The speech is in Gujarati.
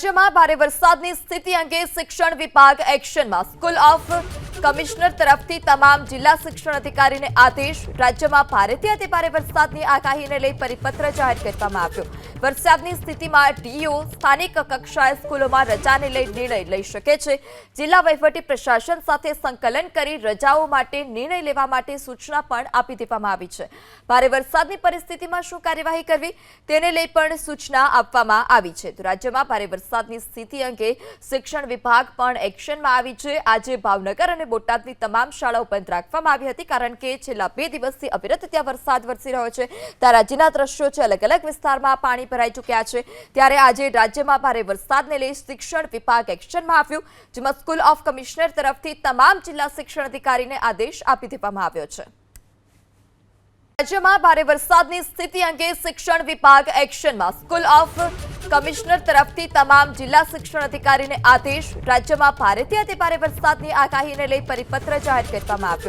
રાજ્યમાં ભારે વરસાદની સ્થિતિ અંગે શિક્ષણ વિભાગ એક્શનમાં. સ્કૂલ ઓફ કમિશનર તરફથી તમામ જિલ્લા શિક્ષણ અધિકારીને આદેશ, રાજ્યમાં ભારેથી અતિ ભારે વરસાદની આગાહીને લઈ પરિપત્ર જાહેર કરવામાં આવ્યો. વરસાદની સ્થિતિમાં ડીઓ સ્થાનિક કક્ષાએ સ્કૂલોમાં રજાને લઈ નિર્ણય લઈ શકે છે. જિલ્લા વહીવટી પ્રશાસન સાથે સંકલન કરી રજાઓ માટે નિર્ણય લેવા માટે સૂચના પણ આપી દેવામાં આવી છે. ભારે વરસાદની પરિસ્થિતિમાં શું કાર્યવાહી કરવી તેને લઈ પણ સૂચના આપવામાં આવી છે. તો રાજ્યમાં ભારે વરસાદની સ્થિતિ અંગે શિક્ષણ વિભાગ પણ એક્શનમાં આવી છે. આજે ભાવનગર અને બોટાદની તમામ શાળાઓ બંધ રાખવામાં આવી હતી કારણ કે છેલ્લા બે દિવસથી અવિરત ત્યાં વરસાદ વરસી રહ્યો છે. ત્યાં રાજ્યના દ્રશ્યો છે અલગ અલગ વિસ્તારમાં પાણી ભરાઈ ચૂક્યા છે. ત્યારે આજે રાજ્યમાં ભારે વરસાદને લઈ શિક્ષણ વિભાગ એક્શનમાં આવ્યું, જેમાં સ્કૂલ ઓફ કમિશનર તરફથી તમામ જિલ્લા શિક્ષણ અધિકારીને આદેશ આપી દેવામાં આવ્યો છે. રાજ્યમાં ભારે વરસાદની સ્થિતિ અંગે શિક્ષણ વિભાગ એક્શનમાં. સ્કૂલ ઓફ કમિશનર તરફથી તમામ જિલ્લા શિક્ષણ અધિકારીને આદેશ. રાજ્યમાં ભારેથી અતિ ભારે વરસાદની આગાહીને લઈ પરિપત્ર જાહેર કરવામાં આવ્યો.